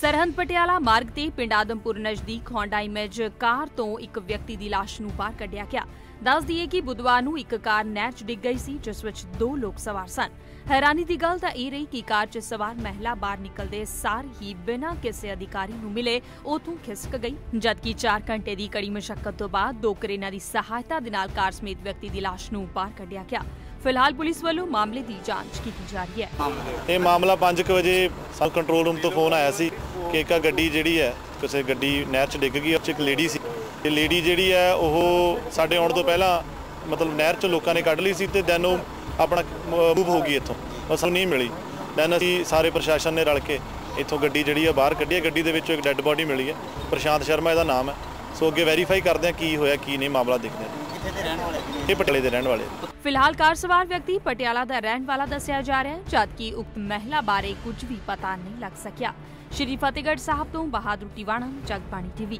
ਸਰਹੰਦ ਪਟਿਆਲਾ ਮਾਰਗ ਤੇ ਪਿੰਡ ਆਦਮਪੁਰ ਨਜ਼ਦੀਕ ਹੋਂਡਾ ਇਮੇਜ ਕਾਰ ਤੋਂ ਇੱਕ ਵਿਅਕਤੀ ਦੀ ਲਾਸ਼ ਨੂੰ ਬਾਹਰ ਕੱਢਿਆ ਗਿਆ। ਦੱਸ ਦਈਏ ਕਿ ਬੁੱਧਵਾਰ ਨੂੰ ਇੱਕ ਕਾਰ ਨਹਿਰ 'ਚ ਡਿੱਗ ਗਈ ਸੀ, ਜਿਸ ਵਿੱਚ ਦੋ ਲੋਕ ਸਵਾਰ ਸਨ। ਹੈਰਾਨੀ ਦੀ ਗੱਲ ਤਾਂ ਇਹ ਰਹੀ ਕਿ ਕਾਰ 'ਚ ਸਵਾਰ ਮਹਿਲਾ ਬਾਹਰ ਨਿਕਲਦੇ ਸਾਰ ਹੀ ਬਿਨਾਂ ਕਿਸੇ ਅਧਿਕਾਰੀ ਨੂੰ ਮਿਲੇ ਉਥੋਂ ਖਿਸਕ ਗਈ। ਜਦਕਿ 4 ਘੰਟੇ ਦੀ ਕੜੀ ਮੁਸ਼ਕਲ ਤੋਂ ਬਾਅਦ ਦੋ ਕਰੇਨਾਂ ਦੀ ਸਹਾਇਤਾ ਦੇ ਨਾਲ ਕਾਰ ਸਮੇਤ ਵਿਅਕਤੀ ਦੀ ਲਾਸ਼ ਨੂੰ ਬਾਹਰ ਕੱਢਿਆ ਗਿਆ। ਫਿਲਹਾਲ ਪੁਲਿਸ ਵੱਲੋਂ ਮਾਮਲੇ ਦੀ ਜਾਂਚ ਕੀਤੀ ਜਾ ਰਹੀ ਹੈ ਇਹ ਮਾਮਲਾ 5:00 ਵਜੇ ਸਾਨੂੰ ਕੰਟਰੋਲ ਰੂਮ ਤੋਂ ਫੋਨ ਆਇਆ ਸੀ ਕਿ ਇੱਕ ਗੱਡੀ ਜਿਹੜੀ ਹੈ, ਕਿਸੇ ਗੱਡੀ ਨਹਿਰ 'ਚ ਡਿੱਗ ਗਈ ਉਹ 'ਚ ਇੱਕ ਲੇਡੀ ਸੀ। ਇਹ ਲੇਡੀ ਜਿਹੜੀ ਹੈ, ਉਹ ਸਾਡੇ ਆਉਣ ਤੋਂ ਪਹਿਲਾਂ ਮਤਲਬ ਨਹਿਰ 'ਚ ਲੋਕਾਂ ਨੇ ਕੱਢ ਲਈ ਸੀ ਤੇ ਦੈਨ ਉਹ ਆਪਣਾ ਮੂਵ ਹੋ ਗਈ ਇੱਥੋਂ। ਅਸਲ ਨਹੀਂ ਮਿਲੀ। ਦੈਨ ਅਸੀਂ ਸਾਰੇ ਪ੍ਰਸ਼ਾਸਨ ਨੇ ਰਲ ਕੇ ਇੱਥੋਂ ਗੱਡੀ ਜਿਹੜੀ ਆ ਬਾਹਰ ਕੱਢੀ ਹੈ। ਗੱਡੀ ਦੇ ਵਿੱਚੋਂ ਇੱਕ ਡੈੱਡ ਬੋਡੀ ਮਿਲੀ ਹੈ। ਪ੍ਰਸ਼ਾਂਤ ਸ਼ਰਮਾ ਇਹਦਾ ਨਾਮ ਹੈ। ਸੋ ਅੱਗੇ ਵੈਰੀਫਾਈ ਕਰਦੇ ਹਾਂ ਕੀ ਹੋਇਆ ਕੀ ਨਹੀਂ ਮਾਮਲਾ ਦੇਖਦੇ ਹਾਂ। ਕਿੱਥੇ ਦੇ ਰਹਿਣ ਵਾਲੇ? ਇਹ ਪਟਿਆਲੇ ਦੇ ਰਹਿਣ ਵਾਲੇ ਫਿਲਹਾਲ ਕਾਰ ਸਵਾਰ ਵਿਅਕਤੀ ਪਟਿਆਲਾ ਦਾ ਰਹਿਣ ਵਾਲਾ ਦੱਸਿਆ ਜਾ ਰਿਹਾ ਹੈ ਜਦਕਿ ਉਕਤ ਮਹਿਲਾ ਬਾਰੇ ਕੁਝ ਵੀ ਪਤਾ ਨਹੀਂ ਲੱਗ ਸਕਿਆ। ਸ਼੍ਰੀ ਫਤਿਹਗੜ੍ਹ ਸਾਹਿਬ ਤੋਂ ਬਹਾਦਰ ਟਿਵਾਣਾ ਜਗਬਾਣੀ ਟੀਵੀ।